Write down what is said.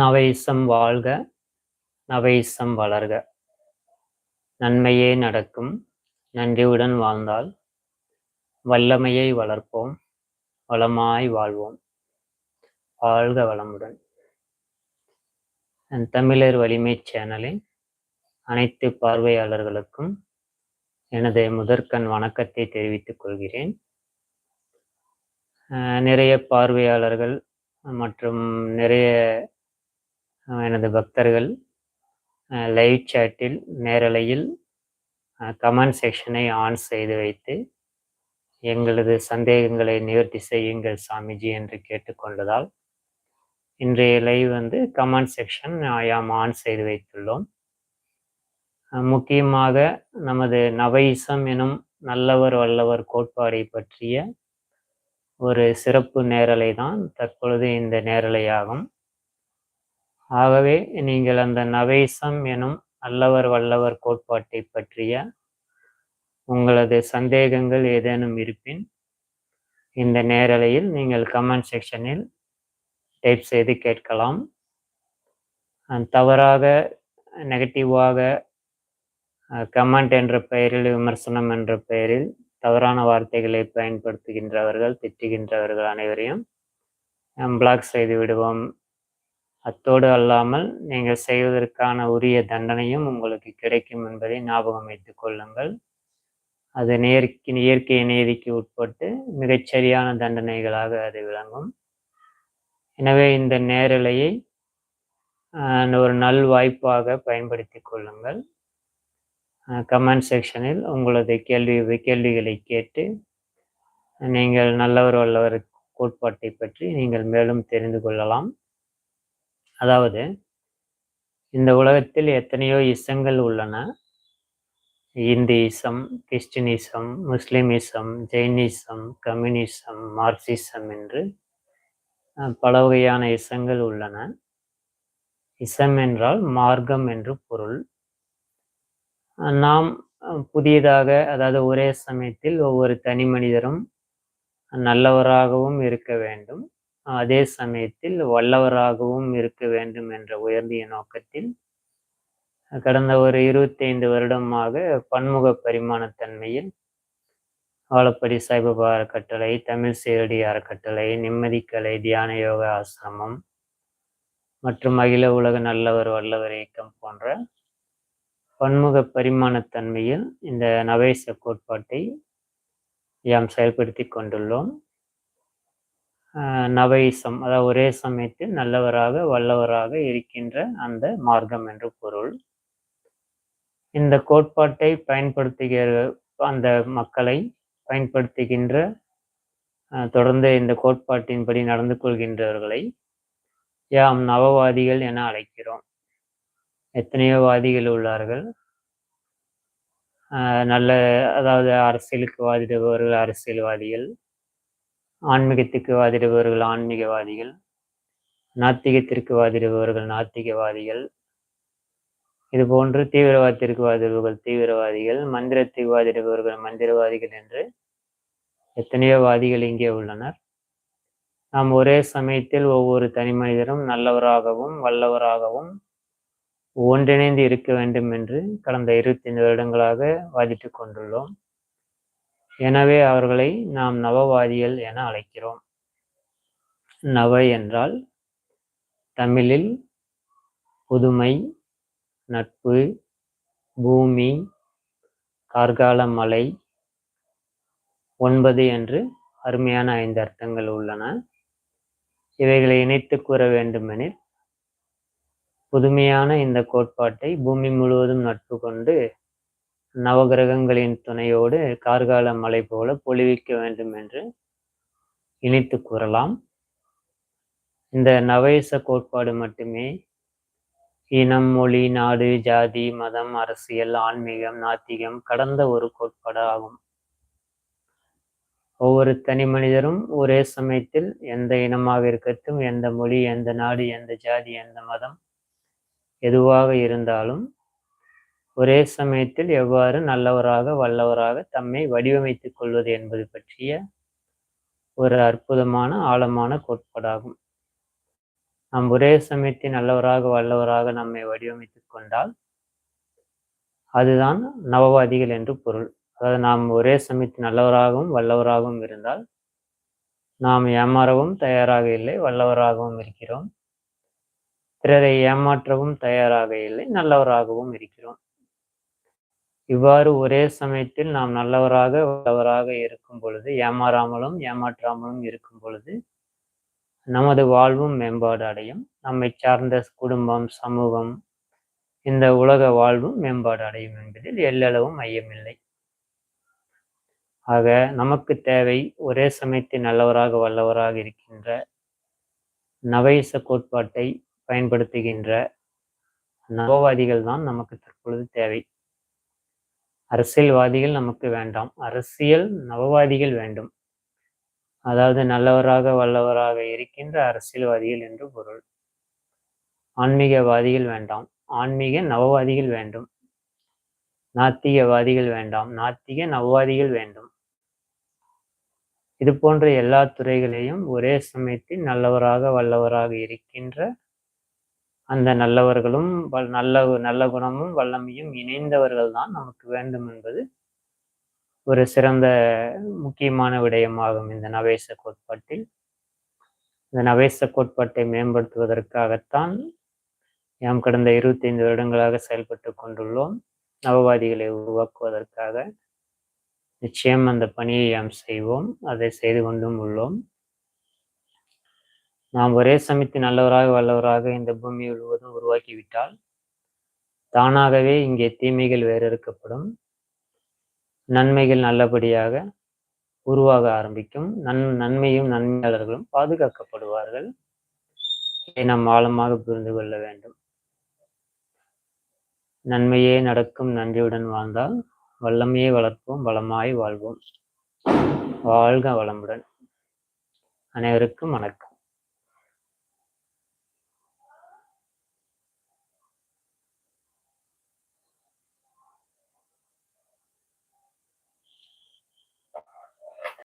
நவைசம் வாழ்க நவைசம் வளர்க. நன்மையே நடக்கும் நன்றியுடன் வாழ்ந்தால் வல்லமையை வளர்ப்போம் வளமாய் வாழ்வோம். வாழ்க வளமுடன். என் தமிழர் வலிமை சேனலின் அனைத்து பார்வையாளர்களுக்கும் எனது முதற்கண் வணக்கத்தை தெரிவித்துக் கொள்கிறேன். நிறைய பார்வையாளர்கள் மற்றும் நிறைய எனது பக்தர்கள் லைவ் சேட்டில் நேரலையில் கமெண்ட் செக்ஷனை ஆன் செய்து வைத்து எங்களது சந்தேகங்களை நிவர்த்தி செய்யுங்கள் சாமிஜி என்று கேட்டுக்கொண்டதால் இன்றைய லைவ் வந்து கமெண்ட் செக்ஷன் யாம் ஆன் செய்து வைத்துள்ளோம். முக்கியமாக நமது நவைசம் எனும் நல்லவர் வல்லவர் கோட்பாடை பற்றிய ஒரு சிறப்பு நேரலை தான் தற்பொழுது இந்த நேரலையாகும். ஆகவே நீங்கள் அந்த நவேசம் எனும் அல்லவர் வல்லவர் கோட்பாட்டை பற்றிய உங்களது சந்தேகங்கள் ஏதேனும் இருப்பின் இந்த நேரலையில் நீங்கள் கமெண்ட் செக்ஷனில் டைப் செய்து கேட்கலாம். தவறாக நெகட்டிவாக கமெண்ட் என்ற பெயரில் விமர்சனம் என்ற பெயரில் தவறான வார்த்தைகளை பயன்படுத்துகின்றவர்கள் திட்டுகின்றவர்கள் அனைவரையும் பிளாக் செய்து விடுவோம். அத்தோடு அல்லாமல் நீங்கள் செய்வதற்கான உரிய தண்டனையும் உங்களுக்கு கிடைக்கும் என்பதை ஞாபகம் வைத்துக் கொள்ளுங்கள். அது நேர்க்கு இயற்கை நீதிக்கு உட்பட்டு மிகச்சரியான தண்டனைகளாக அது விளங்கும். எனவே இந்த நேரலையை ஒரு நல் வாய்ப்பாக பயன்படுத்தி கொள்ளுங்கள். கமெண்ட் செக்ஷனில் உங்களது கேள்வி கேள்விகளை கேட்டு நீங்கள் நல்லவர் வல்லவர் கோட்பாட்டை பற்றி நீங்கள் மேலும் தெரிந்து கொள்ளலாம். அதாவது இந்த உலகத்தில் எத்தனையோ இசங்கள் உள்ளன. Hindu ism Christianism Muslimism Jainism communism Marxism என்று பல வகையான இசங்கள் உள்ளன. இசம் என்றால் மார்க்கம் என்று பொருள். நாம் புதியதாக அதாவது ஒரே சமயத்தில் ஒவ்வொரு தனி மனிதரும் நல்லவராகவும் இருக்க வேண்டும். அதே சமயத்தில் வல்லவராகவும் இருக்க வேண்டும் என்ற உயர்ந்திய நோக்கத்தில் கடந்த ஒரு இருபத்தைந்து வருடமாக பன்முக பரிமாணத்தன்மையில் வாழப்படி சாய்பாபா அறக்கட்டளை தமிழ் சேரடி அறக்கட்டளை நிம்மதிக்கலை தியான யோக ஆசிரமம் மற்றும் அகில உலக நல்லவர் வல்லவர் இயக்கம் போன்ற பன்முக பரிமாணத்தன்மையில் இந்த நவேச கோட்பாட்டை யாம் செயல்படுத்தி கொண்டுள்ளோம். நவைசம் அதாவது ஒரே சமயத்தில் நல்லவராக வல்லவராக இருக்கின்ற அந்த மார்க்கம் என்று பொருள். இந்த கோட்பாட்டை பயன்படுத்துகிற அந்த மக்களை பயன்படுத்துகின்ற தொடர்ந்து இந்த கோட்பாட்டின்படி நடந்து கொள்கின்றவர்களை யாம் நவவாதிகள் என அழைக்கிறோம். எத்தனையோ வாதிகள் உள்ளார்கள். ஆஹ் நல்ல அதாவது அரசியலுக்கு வாதிடுபவர்கள் அரசியல்வாதிகள். ஆன்மீகத்துக்கு வாதிடுபவர்கள் ஆன்மீகவாதிகள் நாத்திகத்திற்கு வாதிடுபவர்கள் நாத்திகவாதிகள். இது போன்று தீவிரவாதத்திற்கு வாதிடுபவர்கள் தீவிரவாதிகள் மந்திரத்துக்கு வாதிடுபவர்கள் மந்திரவாதிகள் என்று எத்தனையோ வாதிகள் இங்கே உள்ளனர். நாம் ஒரே சமயத்தில் ஒவ்வொரு தனி மனிதரும் நல்லவராகவும் வல்லவராகவும் ஒன்றிணைந்து இருக்க வேண்டும் என்று கடந்த இருபத்தைந்து வருடங்களாக வாதிட்டு கொண்டுள்ளோம். எனவே அவர்களை நாம் நவவாதிகள் என அழைக்கிறோம். நவ என்றால் தமிழில் புதுமை நட்பு பூமி கார்கால மலை ஒன்பது என்று அருமையான ஐந்து அர்த்தங்கள் உள்ளன. இவைகளை இணைத்து கூற வேண்டுமெனில் புதுமையான இந்த கோட்பாட்டை பூமி முழுவதும் நட்பு கொண்டு நவகிரகங்களின் துணையோடு கார்கால மலை போல பொழிவிக்க வேண்டும் என்று இணைத்து கூறலாம். இந்த நவேச கோட்பாடு மட்டுமே இனம் மொழி நாடு ஜாதி மதம் அரசியல் ஆன்மீகம் நாத்திகம் கடந்த ஒரு கோட்பாடு ஆகும். ஒவ்வொரு தனி மனிதரும் ஒரே சமயத்தில் எந்த இனமாக இருக்கட்டும் எந்த மொழி எந்த நாடு எந்த ஜாதி எந்த மதம் எதுவாக இருந்தாலும் ஒரே சமயத்தில் எவ்வாறு நல்லவராக வல்லவராக தம்மை வடிவமைத்துக் கொள்வது என்பது பற்றிய ஒரு அற்புதமான ஆழமான கோட்பாடாகும். நாம் ஒரே சமயத்தில் நல்லவராக வல்லவராக நம்மை வடிவமைத்துக் கொண்டால் அதுதான் நவவாதிகள் என்று பொருள். அதாவது நாம் ஒரே சமயத்தில் நல்லவராகவும் வல்லவராகவும் இருந்தால் நாம் ஏமாறவும் தயாராக இல்லை வல்லவராகவும் இருக்கிறோம். பிறரை ஏமாற்றவும் தயாராக இல்லை நல்லவராகவும் இருக்கிறோம். இவ்வாறு ஒரே சமயத்தில் நாம் நல்லவராக வல்லவராக இருக்கும் பொழுது ஏமாறாமலும் ஏமாற்றாமலும் இருக்கும் பொழுது நமது வாழ்வும் மேம்பாடு அடையும். நம்மை சார்ந்த குடும்பம் சமூகம் இந்த உலக வாழ்வும் மேம்பாடு அடையும் என்பதில் எல்லளவும் ஐயமில்லை. ஆக நமக்கு தேவை ஒரே சமயத்தில் நல்லவராக வல்லவராக இருக்கின்ற நவயச கோட்பாட்டை பயன்படுத்துகின்ற நவவாதிகள் தான் நமக்கு தற்பொழுது தேவை. அரசியல்வாதிகள் நமக்கு வேண்டாம். அரசியல் நவவாதிகள் வேண்டும். அதாவது நல்லவராக வல்லவராக இருக்கின்ற அரசியல்வாதிகள் என்று பொருள். ஆன்மீகவாதிகள் வேண்டாம். ஆன்மீக நவவாதிகள் வேண்டும். நாத்திகவாதிகள் வேண்டாம். நாத்திக நவவாதிகள் வேண்டும். இது போன்ற எல்லா துறைகளையும் ஒரே சமயத்தில் நல்லவராக வல்லவராக இருக்கின்ற அந்த நல்லவர்களும் நல்ல நல்ல குணமும் வல்லமையும் இணைந்தவர்கள் தான் நமக்கு வேண்டும் என்பது ஒரு சிறந்த முக்கியமான விடயமாகும் இந்த நவேச கோட்பாட்டில். இந்த நவேச கோட்பாட்டை மேம்படுத்துவதற்காகத்தான் நாம் கடந்த இருபத்தி ஐந்து வருடங்களாக செயல்பட்டு கொண்டுள்ளோம். நவவாதிகளை உருவாக்குவதற்காக நிச்சயம் அந்த பணியை நாம் செய்வோம். அதை செய்து கொண்டும் உள்ளோம். நாம் ஒரே சமைத்து நல்லவராக வல்லவராக இந்த பூமி முழுவதும் உருவாக்கிவிட்டால் தானாகவே இங்கே தீமைகள் வேறறுக்கப்படும் நன்மைகள் நல்லபடியாக உருவாக ஆரம்பிக்கும். நன் நன்மையும் நன்மையாளர்களும் பாதுகாக்கப்படுவார்கள். இதை நாம் ஆழமாக புரிந்து கொள்ள வேண்டும். நன்மையே நடக்கும் நன்றியுடன் வாழ்ந்தால் வல்லமையை வளர்ப்போம் வளமாய் வாழ்வோம். வாழ்க வளமுடன். அனைவருக்கும் வணக்கம்.